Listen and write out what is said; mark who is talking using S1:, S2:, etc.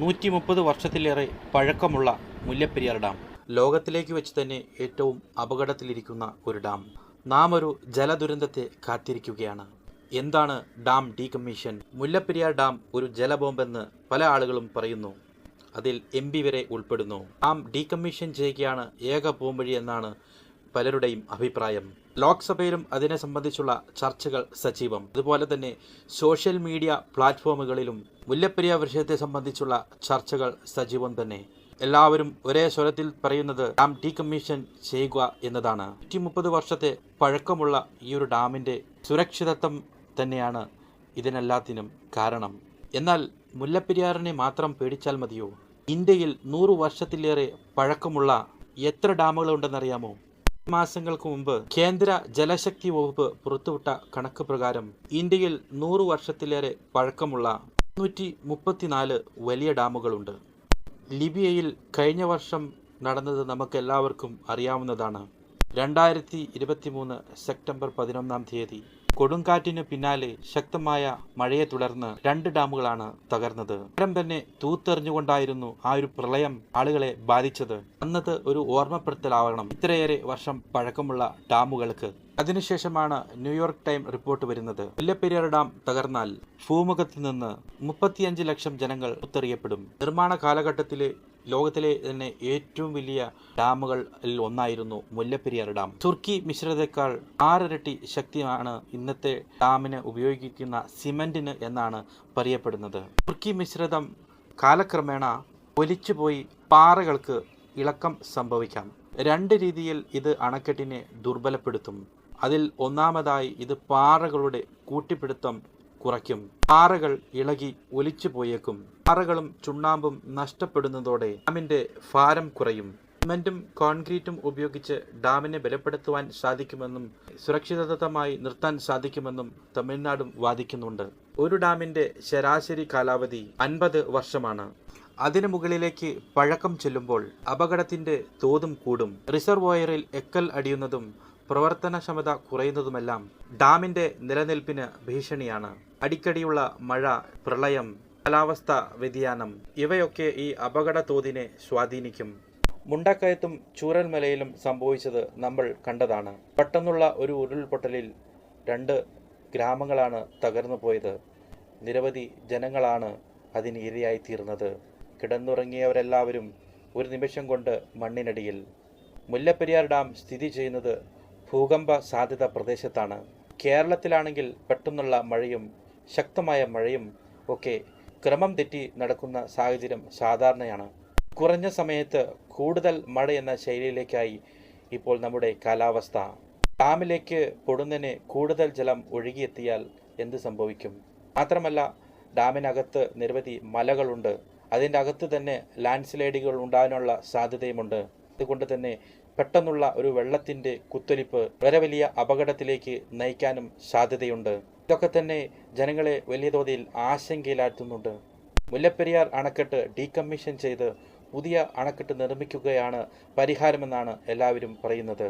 S1: നൂറ്റി മുപ്പത് വർഷത്തിലേറെ പഴക്കമുള്ള മുല്ലപ്പെരിയാർ ഡാം. ലോകത്തിലേക്ക് വെച്ച് തന്നെ ഏറ്റവും അപകടത്തിലിരിക്കുന്ന ഒരു ഡാം. നാം ഒരു ജലദുരന്തത്തെ കാത്തിരിക്കുകയാണ്. എന്താണ് ഡാം ഡീകമ്മീഷൻ? മുല്ലപ്പെരിയാർ ഡാം ഒരു ജലബോംബെന്ന് പല ആളുകളും പറയുന്നു. അതിൽ എം പി വരെ ഉൾപ്പെടുന്നു. ഡാം ഡീകമ്മീഷൻ ചെയ്യുകയാണ് ഏക പോംവഴി എന്നാണ് പലരുടെയും അഭിപ്രായം. ലോക്സഭയിലും അതിനെ സംബന്ധിച്ചുള്ള ചർച്ചകൾ സജീവം. അതുപോലെ തന്നെ സോഷ്യൽ മീഡിയ പ്ലാറ്റ്ഫോമുകളിലും മുല്ലപ്പെരിയാർ വിഷയത്തെ സംബന്ധിച്ചുള്ള ചർച്ചകൾ സജീവം തന്നെ. എല്ലാവരും ഒരേ സ്വരത്തിൽ പറയുന്നത് ഡാം ഡീകമ്മീഷൻ ചെയ്യുക എന്നതാണ്. നൂറ്റി മുപ്പത് വർഷത്തെ പഴക്കമുള്ള ഈ ഒരു ഡാമിന്റെ സുരക്ഷിതത്വം തന്നെയാണ് ഇതിനെല്ലാത്തിനും കാരണം. എന്നാൽ മുല്ലപ്പെരിയാറിനെ മാത്രം പേടിച്ചാൽ മതിയോ? ഇന്ത്യയിൽ നൂറു വർഷത്തിലേറെ പഴക്കമുള്ള എത്ര ഡാമുകളുണ്ടെന്നറിയാമോ? മാസങ്ങൾക്ക് മുമ്പ് കേന്ദ്ര ജലശക്തി വകുപ്പ് പുറത്തുവിട്ട കണക്ക് പ്രകാരം ഇന്ത്യയിൽ നൂറു വർഷത്തിലേറെ പഴക്കമുള്ള മുന്നൂറ്റി മുപ്പത്തിനാല് വലിയ ഡാമുകളുണ്ട്. ലിബിയയിൽ കഴിഞ്ഞ വർഷം നടന്നത് നമുക്കെല്ലാവർക്കും അറിയാവുന്നതാണ്. രണ്ടായിരത്തി ഇരുപത്തി മൂന്ന് സെപ്റ്റംബർ പതിനൊന്നാം തീയതി കൊടുങ്കാറ്റിന് പിന്നാലെ ശക്തമായ മഴയെ തുടർന്ന് രണ്ട് ഡാമുകളാണ് തകർന്നത്. അന്നേരം തന്നെ തൂത്തെറിഞ്ഞുകൊണ്ടായിരുന്നു ആ ഒരു പ്രളയം ആളുകളെ ബാധിച്ചത്. അന്നത് ഒരു ഓർമ്മപ്പെടുത്തലാവണം. ഇത്രയേറെ വർഷം പഴക്കമുള്ള ഡാമുകൾക്ക്. അതിനുശേഷമാണ് ന്യൂയോർക്ക് ടൈം റിപ്പോർട്ട് വരുന്നത്. മുല്ലപ്പെരിയാർ ഡാം തകർന്നാൽ ഭൂമുഖത്ത് നിന്ന് മുപ്പത്തിയഞ്ച് ലക്ഷം ജനങ്ങൾ ഉത്തറിയപ്പെടും നിർമ്മാണ കാലഘട്ടത്തിലെ ലോകത്തിലെ തന്നെ ഏറ്റവും വലിയ ഡാമുകളിൽ ഒന്നായിരുന്നു മുല്ലപ്പെരിയാർ ഡാം. തുർക്കി മിശ്രിതേക്കാൾ ആറിരട്ടി ശക്തിയാണ് ഇന്നത്തെ ഡാമിന് ഉപയോഗിക്കുന്ന സിമെന്റിന് എന്നാണ് പറയപ്പെടുന്നത്. തുർക്കി മിശ്രിതം കാലക്രമേണ ഒലിച്ചുപോയി പാറകൾക്ക് ഇളക്കം സംഭവിക്കാം. രണ്ട് രീതിയിൽ ഇത് അണക്കെട്ടിനെ ദുർബലപ്പെടുത്തും. അതിൽ ഒന്നാമതായി ഇത് പാറകളുടെ കൂട്ടിപ്പിടുത്തം കുറയ്ക്കും. പാറകൾ ഇളകി ഒലിച്ചു പോയേക്കും. പാറകളും ചുണ്ണാമ്പും നഷ്ടപ്പെടുന്നതോടെ ഡാമിന്റെ ഭാരം കുറയും. സിമെന്റും കോൺക്രീറ്റും ഉപയോഗിച്ച് ഡാമിനെ ബലപ്പെടുത്തുവാൻ സാധിക്കുമെന്നും സുരക്ഷിതത്വമായി നിർത്താൻ സാധിക്കുമെന്നും തമിഴ്നാടും വാദിക്കുന്നുണ്ട്. ഒരു ഡാമിന്റെ ശരാശരി കാലാവധി അൻപത് വർഷമാണ്. അതിനു മുകളിലേക്ക് പഴക്കം ചെല്ലുമ്പോൾ അപകടത്തിന്റെ തോതും കൂടും. റിസർവോയറിൽ എക്കൽ അടിയുന്നതും പ്രവർത്തനക്ഷമത കുറയുന്നതുമെല്ലാം ഡാമിന്റെ നിലനിൽപ്പിന് ഭീഷണിയാണ്. അടിക്കടിയുള്ള മഴ പ്രളയം കാലാവസ്ഥ വ്യതിയാനം ഇവയൊക്കെ ഈ അപകട തോതിനെ സ്വാധീനിക്കും. മുണ്ടക്കയത്തും ചൂരൽമലയിലും സംഭവിച്ചത് നമ്മൾ കണ്ടതാണ്. പെട്ടെന്നുള്ള ഒരു ഉരുൾപൊട്ടലിൽ രണ്ട് ഗ്രാമങ്ങളാണ് തകർന്നു പോയത് നിരവധി ജനങ്ങളാണ് അതിന് ഇരയായിത്തീർന്നത്. കിടന്നുറങ്ങിയവരെല്ലാവരും ഒരു നിമിഷം കൊണ്ട് മണ്ണിനടിയിൽ. മുല്ലപ്പെരിയാർ ഡാം സ്ഥിതി ചെയ്യുന്നത് ഭൂകമ്പ സാധ്യത പ്രദേശത്താണ്. കേരളത്തിലാണെങ്കിൽ പെട്ടെന്നുള്ള മഴയും ശക്തമായ മഴയും ഒക്കെ ക്രമം തെറ്റി നടക്കുന്ന സാഹചര്യം സാധാരണയാണ്. കുറഞ്ഞ സമയത്ത് കൂടുതൽ മഴ എന്ന ശൈലിയിലേക്കായി ഇപ്പോൾ നമ്മുടെ കാലാവസ്ഥ. ഡാമിലേക്ക് പൊടുന്നതിന് കൂടുതൽ ജലം ഒഴുകിയെത്തിയാൽ എന്ത് സംഭവിക്കും? മാത്രമല്ല ഡാമിനകത്ത് നിരവധി മലകളുണ്ട്. അതിന്റെ അകത്ത് തന്നെ ലാൻഡ് സ്ലൈഡുകൾ ഉണ്ടാകാനുള്ള സാധ്യതയുമുണ്ട്. അതുകൊണ്ട് തന്നെ പെട്ടെന്നുള്ള ഒരു വെള്ളത്തിന്റെ കുത്തൊലിപ്പ് വളരെ വലിയ അപകടത്തിലേക്ക് നയിക്കാനും സാധ്യതയുണ്ട്. ഇതൊക്കെ തന്നെ ജനങ്ങളെ വലിയ തോതിൽ ആശങ്കയിലാഴ്ത്തുന്നുണ്ട്. മുല്ലപ്പെരിയാർ അണക്കെട്ട് ഡീകമ്മീഷൻ ചെയ്ത് പുതിയ അണക്കെട്ട് നിർമ്മിക്കുകയാണ് പരിഹാരമെന്നാണ് എല്ലാവരും പറയുന്നത്.